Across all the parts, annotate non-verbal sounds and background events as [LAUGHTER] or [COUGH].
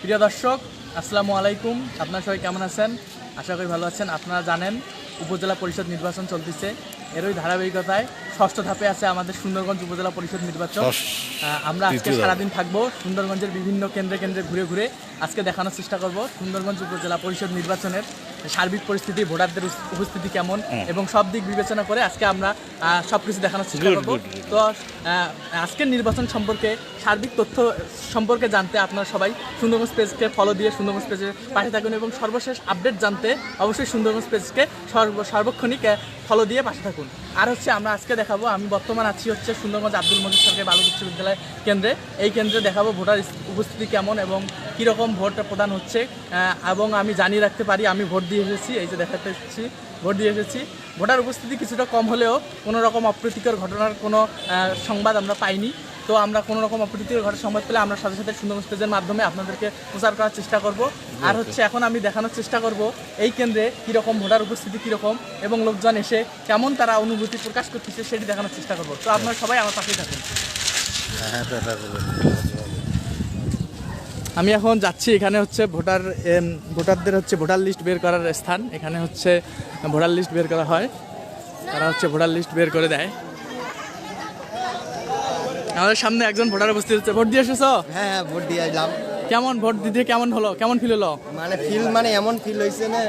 প্রিয় দর্শক, আসসালামু আলাইকুম। আপনার সবাই কেমন আছেন? আশা করি ভালো আছেন। আপনারা জানেন, উপজেলা পরিষদ নির্বাচন চলতেছে। এরই ধারাবাহিকতায় ষষ্ঠ ধাপে আছে আমাদের সুন্দরগঞ্জ উপজেলা পরিষদ নির্বাচন। আমরা আজকে সারাদিন থাকব সুন্দরগঞ্জের বিভিন্ন কেন্দ্রে কেন্দ্রে ঘুরে ঘুরে আজকে দেখানোর চেষ্টা করব সুন্দরগঞ্জ উপজেলা পরিষদ নির্বাচনের সার্বিক পরিস্থিতি ভোটারদের উপস্থিতি কেমন এবং সব দিক বিবেচনা করে আজকে আমরা সব কিছু দেখানোর চেষ্টা করব. তো আজকের নির্বাচন সম্পর্কে সার্বিক তথ্য সম্পর্কে জানতে আপনারা সবাই সুন্দরগঞ্জ পেজকে ফলো দিয়ে সুন্দরগঞ্জ পেজে পাঠিয়ে থাকুন এবং সর্বশেষ আপডেট জানতে অবশ্যই সুন্দরগঞ্জ পেজকে সর্ব সার্বক্ষণিক ফলো দিয়ে পাশে থাকুন। আর হচ্ছে আমরা আজকে দেখাবো, আমি বর্তমান আছি হচ্ছে সুন্দরগঞ্জ আব্দুল মজিদ সরকারি বালক উচ্চ বিদ্যালয় কেন্দ্রে। এই কেন্দ্রে দেখাবো ভোটার উপস্থিতি কেমন এবং কীরকম ভোট প্রদান হচ্ছে এবং আমি জানিয়ে রাখতে পারি, আমি ভোট দিয়ে এসেছি, এই যে দেখাতে এসেছি, ভোট দিয়ে এসেছি। ভোটার উপস্থিতি কিছুটা কম হলেও কোনো রকম অপ্রীতিকর ঘটনার কোনো সংবাদ আমরা পাইনি। তো আমরা কোনো রকম অপ্রীতিকর ঘটনার সংবাদ পেলে আমরা সাথে সাথে সুন্দরগঞ্জ পেজের মাধ্যমে আপনাদেরকে প্রচার করার চেষ্টা করব। আর হচ্ছে এখন আমি দেখানোর চেষ্টা করব এই কেন্দ্রে কীরকম ভোটার উপস্থিতি কীরকম এবং লোকজন এসে কেমন তারা অনুভূতি প্রকাশ করতেছে সেটি দেখানোর চেষ্টা করব। তো আপনারা সবাই আমার পাশেই থাকুন। আমি এখন যাচ্ছি এখানে হচ্ছে ভোটার ভোটারদের হচ্ছে ভোটার লিস্ট বের করার স্থান। এখানে হচ্ছে ভোটার লিস্ট বের করা হয়। তারা হচ্ছে ভোটার লিস্ট বের করে দেয়। আমাদের সামনে একজন ভোটার উপস্থিত হচ্ছে। ভোট দিয়ে এসেছ? হ্যাঁ হ্যাঁ ভোট দিয়ে এলাম কেমন ভোট দিতে কেমন হলো? কেমন ফিল হলো? মানে ফিল মানে এমন ফিল হয়েছে না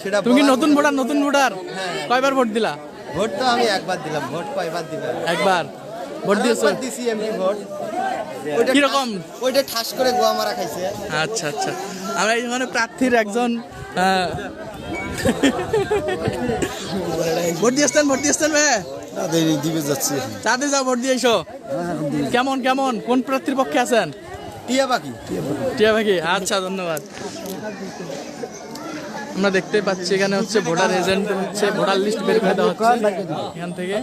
সেটা তুমি নতুন ভোটার নতুন ভোটার? হ্যাঁ। কয়বার ভোট দিলা? ভোট তো আমি একবার দিলাম ভোট কয়বার দিলাম একবার। ভোট দিয়েছ? দিছি এমনি ভোট। ওইটা কীরকম? ওইটা ঠাস করে গোয়া মারা খাইছে। আচ্ছা আচ্ছা। আমরা এখানে প্রার্থীর একজন ভোট দিয়েছেন ভোট দিয়েছেন ভাই। দিবে যাচ্ছি। চাঁদে যাও ভোট দিয়ে এসো। কেমন কেমন? কোন প্রার্থীর পক্ষে আছেন? টিয়া বাকি টিয়া ভাই আচ্ছা ধন্যবাদ। আমরা দেখতে পাচ্ছি এখানে হচ্ছে ভোটার এজেন্ট হচ্ছে ভোটার লিস্ট বের করে দেওয়া হচ্ছে এখান থেকে।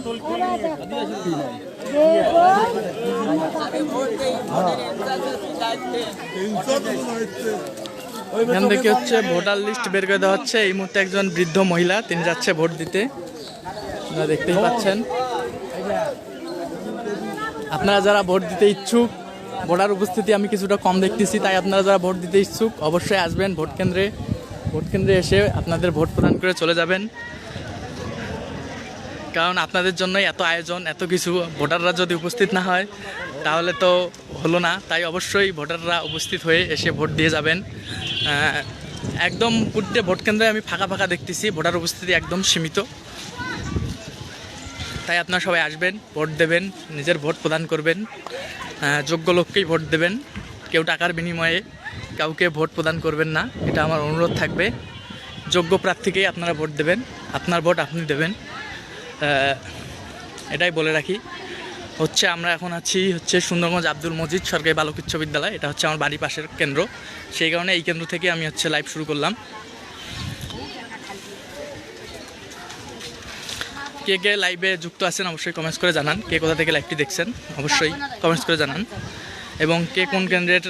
এখান থেকে হচ্ছে ভোটার লিস্ট বের করে দেওয়া হচ্ছে। এই মুহূর্তে একজন বৃদ্ধ মহিলা, তিনি যাচ্ছে ভোট দিতে। আপনারা দেখতেই পাচ্ছেন। আপনারা যারা ভোট দিতে ইচ্ছুক, ভোটার উপস্থিতি আমি কিছুটা কম দেখতেছি, তাই আপনারা যারা ভোট দিতে ইচ্ছুক, অবশ্যই আসবেন ভোট কেন্দ্রে। ভোট কেন্দ্রে এসে আপনাদের ভোট প্রদান করে চলে যাবেন। কারণ আপনাদের জন্যই এত আয়োজন, এত কিছু ভোটাররা যদি উপস্থিত না হয় তাহলে তো হলো না। তাই অবশ্যই ভোটাররা উপস্থিত হয়ে এসে ভোট দিয়ে যাবেন। একদম পুরোটা ভোট কেন্দ্রে আমি ফাঁকা ফাঁকা দেখতেছি। ভোটার উপস্থিতি একদম সীমিত। তাই আপনারা সবাই আসবেন, ভোট দেবেন, নিজের ভোট প্রদান করবেন। যোগ্য লোককেই ভোট দেবেন। কেউ টাকার বিনিময়ে কাউকে ভোট প্রদান করবেন না। এটা আমার অনুরোধ থাকবে। যোগ্য প্রার্থীকেই আপনারা ভোট দেবেন। আপনার ভোট আপনি দেবেন। এটাই বলে রাখি। হচ্ছে আমরা এখন আছি হচ্ছে সুন্দরগঞ্জ আব্দুল মজিদ সরকারি বালক উচ্চ বিদ্যালয়। এটা হচ্ছে আমার বাড়ির পাশের কেন্দ্র। সেই কারণে এই কেন্দ্র থেকে আমি হচ্ছে লাইভ শুরু করলাম। কে কে লাইভে যুক্ত আছেন অবশ্যই কমেন্টস করে জানান। কে কোথা থেকে লাইভটি দেখছেন অবশ্যই কমেন্টস করে জানান। এবং কে কোন কেন্দ্রের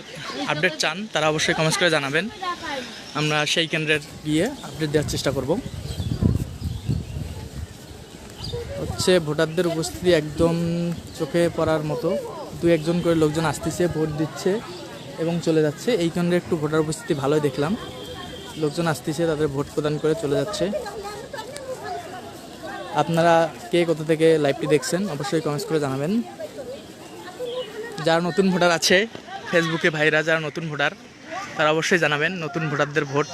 আপডেট চান তারা অবশ্যই কমেন্টস করে জানাবেন। আমরা সেই কেন্দ্রের গিয়ে আপডেট দেওয়ার চেষ্টা করব। হচ্ছে ভোটারদের উপস্থিতি একদম চোখে পড়ার মতো। দু একজন করে লোকজন আসতেছে, ভোট দিচ্ছে এবং চলে যাচ্ছে। এই কেন্দ্রে একটু ভোটার উপস্থিতি ভালোই দেখলাম। লোকজন আসতেছে, তাদের ভোট প্রদান করে চলে যাচ্ছে। আপনারা কে কোথা থেকে লাইভটি দেখছেন, অবশ্যই কমেন্টস করে জানাবেন। যারা নতুন ভোটার আছে, ফেসবুকে ভাইরা যারা নতুন ভোটার, তারা অবশ্যই জানাবেন, নতুন ভোটারদের ভোট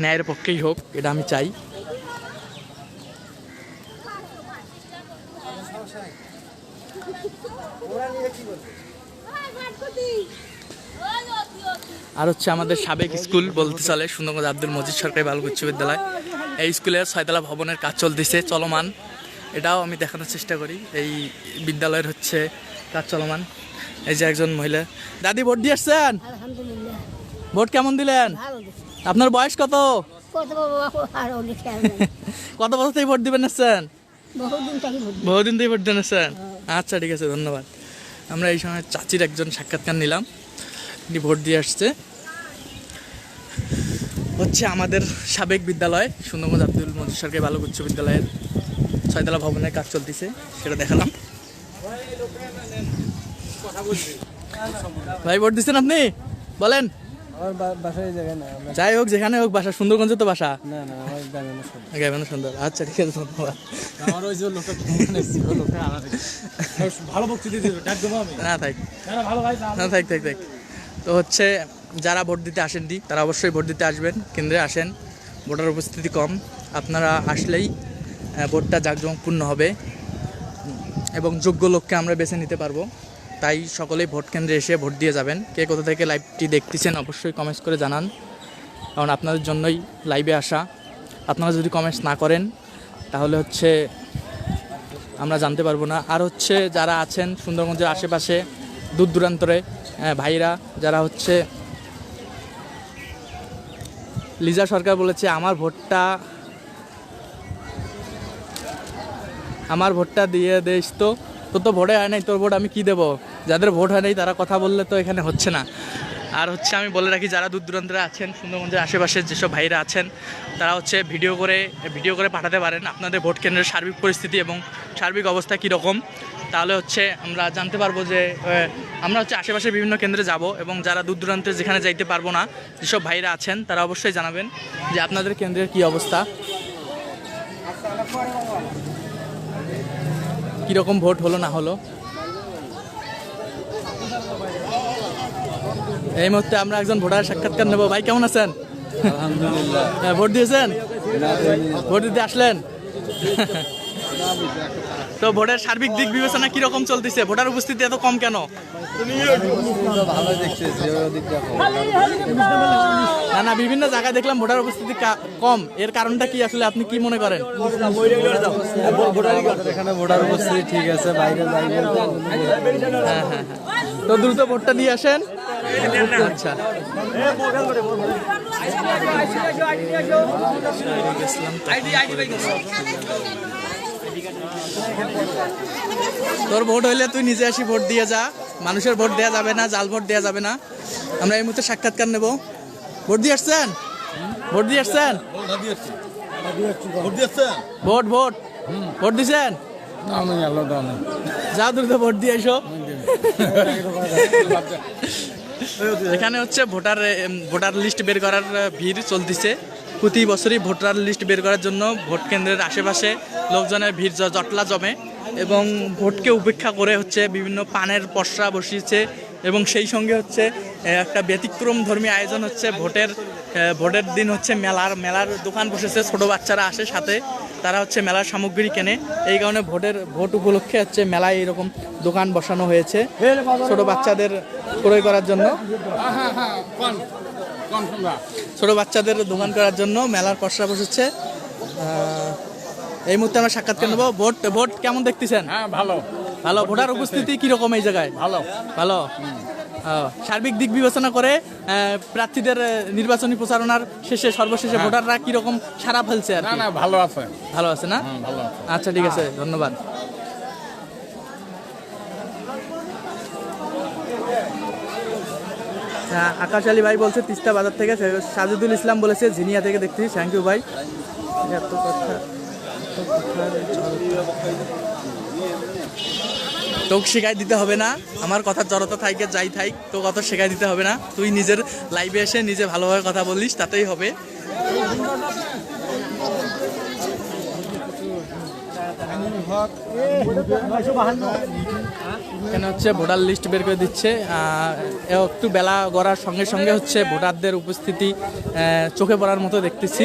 ন্যায়ের পক্ষেই হোক, এটা আমি চাই। আর হচ্ছে আমাদের সাবেক স্কুল বলতে চলে সুন্দরগঞ্জ আব্দুল মজিদ সরকারি বালক উচ্চ বিদ্যালয়। এই স্কুলের ছয়তলা ভবনের কাজ চলতেছে চলমান। এটাও আমি দেখানোর চেষ্টা করি। এই বিদ্যালয়ের হচ্ছে কাজ চলমান। এই যে একজন মহিলা। দাদি ভোট দিয়ে আসছেন? ভোট কেমন দিলেন? আপনার বয়স কত? [LAUGHS] কত বছর থেকে ভোট দিবেন আসছেন? বহুদিন থেকে ভোট দিই। বহুদিন থেকে ভোট দেন আসছেন? আচ্ছা ঠিক আছে ধন্যবাদ। আমরা এই সময় চাচির একজন সাক্ষাৎকার নিলাম। তিনি ভোট দিয়ে আসছে। হচ্ছে আমাদের সাবেক বিদ্যালয় সুন্দরগঞ্জ আব্দুল মজিদ সরকারি বালক উচ্চ বিদ্যালয়ের ছয়তলা ভবনের কাজ চলতেছে সেটা দেখালাম। ভাই ভোট দিচ্ছেন আপনি? বলেন। আমার বাসায় না যাই হোক যেখানে হোক বাসা সুন্দরগঞ্জে তো বাসা। সুন্দর। আচ্ছা ঠিক আছে ধন্যবাদ। না থাক। ভালো ভাই না থাক থাক থাক। তো হচ্ছে যারা ভোট দিতে আসেননি, তারা অবশ্যই ভোট দিতে আসবেন, কেন্দ্রে আসেন। ভোটার উপস্থিতি কম, আপনারা আসলেই ভোটটা জাঁকজমকপূর্ণ হবে। এবং যোগ্য লোককে আমরা বেছে নিতে পারব। তাই সকলেই ভোট কেন্দ্রে এসে ভোট দিয়ে যাবেন। কে কোথা থেকে লাইভটি দেখতেছেন, অবশ্যই কমেন্টস করে জানান। কারণ আপনাদের জন্যই লাইভে আসা। আপনারা যদি কমেন্টস না করেন, তাহলে হচ্ছে আমরা জানতে পারব না। আর হচ্ছে যারা আছেন সুন্দরগঞ্জের আশেপাশে দূর দূরান্তরে ভাইরা, যারা হচ্ছে লিজা সরকার বলেছে, আমার ভোটটা আমার ভোটটা দিয়ে দিস তো, তোর তো ভোটে হয় নাই, তোর ভোট আমি কি দেবো? যাদের ভোট হয় নাই, তারা কথা বললে তো এখানে হচ্ছে না। আর হচ্ছে আমি বলে রাখি, যারা দূর দূরান্তরে আছেন সুন্দরগঞ্জের আশেপাশে যেসব ভাইরা আছেন, তারা হচ্ছে ভিডিও করে ভিডিও করে পাঠাতে পারেন আপনাদের ভোট কেন্দ্রের সার্বিক পরিস্থিতি এবং সার্বিক অবস্থা কীরকম। তাহলে হচ্ছে আমরা জানতে পারব যে আমরা হচ্ছে আশেপাশে বিভিন্ন কেন্দ্রে যাব এবং যারা দূর দূরান্তে যেখানে যাইতে পারব না যেসব ভাইরা আছেন তারা অবশ্যই জানাবেন যে আপনাদের কেন্দ্রের কী অবস্থা। কীরকম ভোট হলো না হলো? এই মুহূর্তে আমরা একজন ভোটার সাক্ষাৎকার নেব। ভাই কেমন আছেন? আলহামদুলিল্লাহ। হ্যাঁ, ভোট দিয়েছেন? ভোট দিতে আসলেন? [LAUGHS] তো ভোটের সার্বিক দিক বিবেচনা কীরকম চলতেছে ভোটার উপস্থিতি এত কম কেন না না বিভিন্ন জায়গায় দেখলাম ভোটার উপস্থিতি কা- কম এর কারণটা কি আসলে আপনি কি মনে করেন এখানে ভোটার উপস্থিতি ঠিক আছে বাইরে হ্যাঁ হ্যাঁ হ্যাঁ তো দ্রুত ভোটটা দিয়ে আসেন আচ্ছা তোর ভোট হইলে তুই নিজে আসি ভোট দিয়ে যা। মানুষের ভোট দেওয়া যাবে না, জাল ভোট দেওয়া যাবে না। আমরা এই মুহূর্তে সাক্ষাৎকার নেব। ভোট দিয়ে আসছেন? ভোট দিয়ে আসছেন? Vote vote. ভোট দাম যা দ্রুত ভোট দিয়ে এসো। এখানে হচ্ছে ভোটার ভোটার লিস্ট বের করার ভিড় চলতেছে। প্রতি বছরই ভোটার লিস্ট বের করার জন্য ভোট কেন্দ্রের আশেপাশে লোকজনের ভিড় জটলা জমে এবং ভোটকে উপেক্ষা করে হচ্ছে বিভিন্ন পানের পসরা বসিয়েছে এবং সেই সঙ্গে হচ্ছে একটা ব্যতিক্রম ধর্মী আয়োজন হচ্ছে ভোটের ভোটের দিন হচ্ছে মেলার মেলার দোকান বসেছে, ছোট বাচ্চারা আসে সাথে, তারা হচ্ছে মেলার সামগ্রী কেনে। এই কারণে ভোটের, ভোট উপলক্ষে হচ্ছে মেলায় এরকম দোকান বসানো হয়েছে ছোট বাচ্চাদের ক্রয় করার জন্য। ছোট বাচ্চাদের দোকান করার জন্য মেলার পসরা বসেছে। এই মুহূর্তে আমরা সাক্ষাৎকার নেব। ভোট ভোট কেমন দেখতেছেন? হ্যাঁ ভালো। ভালো। ভোটার উপস্থিতি কীরকম এই জায়গায়? ভালো। ভালো। সার্বিক দিক বিবেচনা করে আহ, প্রার্থীদের নির্বাচনী প্রচারণার শেষে সর্বশেষে ভোটাররা কীরকম সারা ফেলছে আর না না ভালো আছে। ভালো আছে না? ভালো আচ্ছা ঠিক আছে। ধন্যবাদ। আকাশ আলী ভাই বলছে তিস্তা বাজার থেকে সাজিদুল ইসলাম বলেছে জিনিয়া থেকে দেখতেছি থ্যাংক ইউ ভাই এত কথা কথার শেখাই দিতে হবে না আমার কথার জড়তা থাইকে যাই থাইক তো কথা শেখাই দিতে হবে না তুই নিজের লাইভে এসে নিজে ভালোভাবে কথা বলিস তাতেই হবে এখানে হচ্ছে ভোটার লিস্ট বের করে দিচ্ছে। একটু বেলা গড়ার সঙ্গে সঙ্গে হচ্ছে ভোটারদের উপস্থিতি চোখে পড়ার মতো দেখতেছি।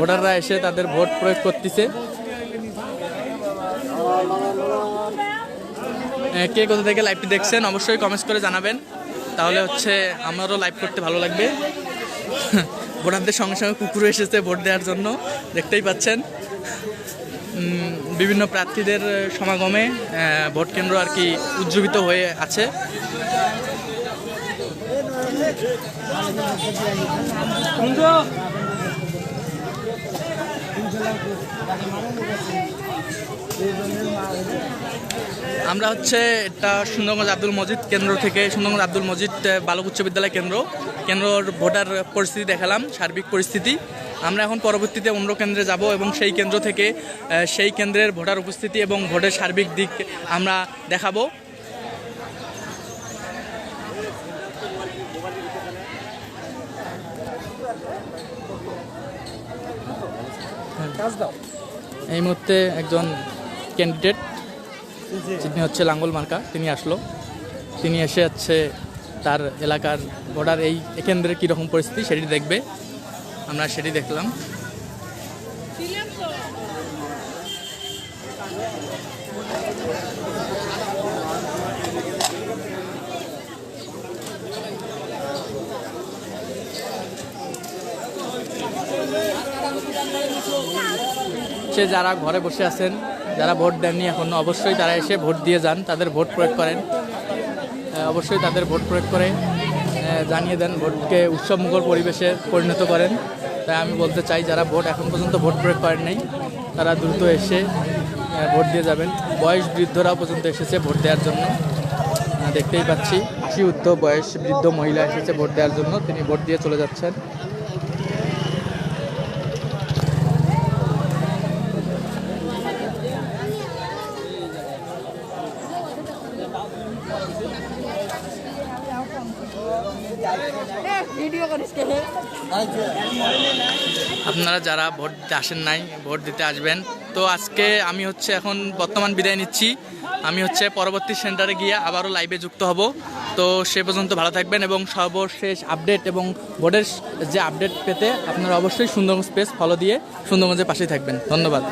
ভোটাররা এসে তাদের ভোট প্রয়োগ করতেছে। কে কোথা থেকে লাইভটি দেখছেন অবশ্যই কমেন্টস করে জানাবেন। তাহলে হচ্ছে আমারও লাইভ করতে ভালো লাগবে। ভোটারদের সঙ্গে সঙ্গে কুকুর এসেছে ভোট দেওয়ার জন্য, দেখতেই পাচ্ছেন। বিভিন্ন প্রার্থীদের সমাগমে ভোট কেন্দ্র আর কি উজ্জীবিত হয়ে আছে। আমরা হচ্ছে এটা সুন্দরগঞ্জ আব্দুল মজিদ কেন্দ্র থেকে সুন্দরগঞ্জ আব্দুল মজিদ বালক উচ্চ বিদ্যালয় কেন্দ্র। কেন্দ্রর ভোটার পরিস্থিতি দেখালাম, সার্বিক পরিস্থিতি। আমরা এখন পরবর্তীতে অন্য কেন্দ্রে যাব এবং সেই কেন্দ্র থেকে সেই কেন্দ্রের ভোটার উপস্থিতি এবং ভোটের সার্বিক দিক আমরা দেখাবো। এই মুহূর্তে একজন ক্যান্ডিডেট যিনি হচ্ছে লাঙ্গল মার্কা তিনি আসলো। তিনি এসে হচ্ছে তার এলাকার বর্ডার এই কেন্দ্রের কীরকম পরিস্থিতি সেটি দেখবে। আমরা সেটি দেখলাম। সে যারা ঘরে বসে আছেন, যারা ভোট দেননি এখনও অবশ্যই তারা এসে ভোট দিয়ে যান, তাদের ভোট প্রয়োগ করেন। অবশ্যই তাদের ভোট প্রয়োগ করে জানিয়ে দেন, ভোটকে উৎসবমুখর পরিবেশে পরিণত করেন। তাই আমি বলতে চাই, যারা ভোট এখন পর্যন্ত ভোট প্রয়োগ করেন নাই, তারা দ্রুত এসে ভোট দিয়ে যাবেন। বয়স বৃদ্ধরাও পর্যন্ত এসেছে ভোট দেওয়ার জন্য। দেখতেই পাচ্ছি আশি উদ্ধ বয়স বৃদ্ধ মহিলা এসেছে ভোট দেওয়ার জন্য। তিনি ভোট দিয়ে চলে যাচ্ছেন। আপনারা যারা ভোট দিতে আসেন নাই, ভোট দিতে আসবেন। তো আজকে আমি হচ্ছে এখন বর্তমান বিদায় নিচ্ছি। আমি হচ্ছে পরবর্তী সেন্টারে গিয়ে আবারও লাইভে যুক্ত হব। তো সে পর্যন্ত ভালো থাকবেন এবং সর্বশেষ আপডেট এবং ভোটের যে আপডেট পেতে আপনারা অবশ্যই সুন্দরগঞ্জ স্পেস ফলো দিয়ে সুন্দরগঞ্জের পাশেই থাকবেন। ধন্যবাদ।